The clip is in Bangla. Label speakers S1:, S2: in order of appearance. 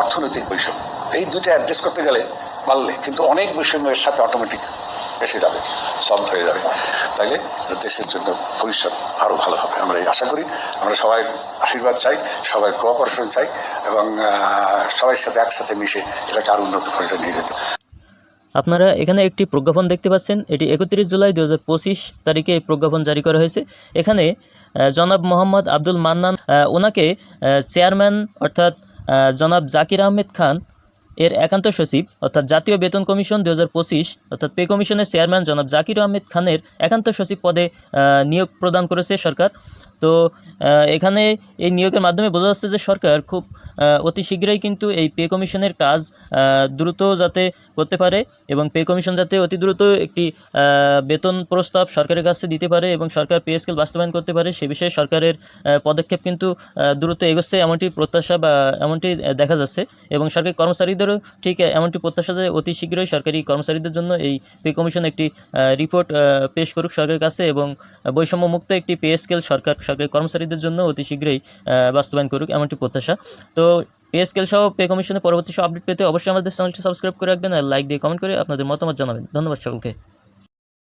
S1: অর্থনৈতিক বৈষম্য। এই দুটো অ্যাড্রেস করতে গেলে পারলে কিন্তু অনেক বৈষম্যের সাথে অটোমেটিক এসে যাবে সলভ হয়ে যাবে। তাইলে দেশের জন্য ভবিষ্যৎ আরও ভালো হবে। আমরা এই আশা করি, আমরা সবাই আশীর্বাদ চাই, সবাই কোঅপারেশন চাই এবং সবার সাথে একসাথে মিশে এটাকে আরও উন্নত পর্যায়ে নিয়ে যেতে।
S2: আপনারা এখানে একটি প্রজ্ঞাপন দেখতে পাচ্ছেন। এটি একত্রিশ জুলাই দুই হাজার পঁচিশ তারিখে এই প্রজ্ঞাপন জারি করা হয়েছে। এখানে জনাব মোহাম্মদ আব্দুল মান্নান ওনাকে চেয়ারম্যান অর্থাৎ জনাব জাকির আহমেদ খান এর একান্ত সচিব, অর্থাৎ জাতীয় বেতন কমিশন দু হাজার পঁচিশ, অর্থাৎ পে কমিশনের চেয়ারম্যান জনাব জাকির আহমেদ খানের একান্ত সচিব পদে নিয়োগ প্রদান করেছে সরকার। তো এখানে এই নিয়োগের মাধ্যমে বোঝা যাচ্ছে যে সরকার খুব অতি শীঘ্রই কিন্তু এই পে কমিশনের কাজ দ্রুত যাতে করতে পারে এবং পে কমিশন যাতে অতি দ্রুত একটি বেতন প্রস্তাব সরকারের কাছে দিতে পারে এবং সরকার পে স্কেল বাস্তবায়ন করতে পারে, সে বিষয়ে সরকারের পদক্ষেপ কিন্তু দ্রুত এগোচ্ছে এমনটি প্রত্যাশা বা এমনটি দেখা যাচ্ছে এবং সরকারি কর্মচারীদেরও ঠিক এমনটি প্রত্যাশা যে অতি শীঘ্রই সরকারি কর্মচারীদের জন্য এই পে কমিশন একটি রিপোর্ট পেশ করুক সরকারের কাছে এবং বৈষম্যমুক্ত একটি পে স্কেল সরকার, সরকারি কর্মচারীদের জন্য অতি শীঘ্রই বাস্তবায়ন করুক, এমনটি প্রত্যাশা। তো পে স্কেল সহ পে কমিশনের পরবর্তী সব আপডেট পেতে অবশ্যই আমাদের চ্যানেলটি সাবস্ক্রাইব করে রাখবেন আর লাইক দিয়ে কমেন্ট করে আপনাদের মতামত জানাবেন। ধন্যবাদ সকলকে।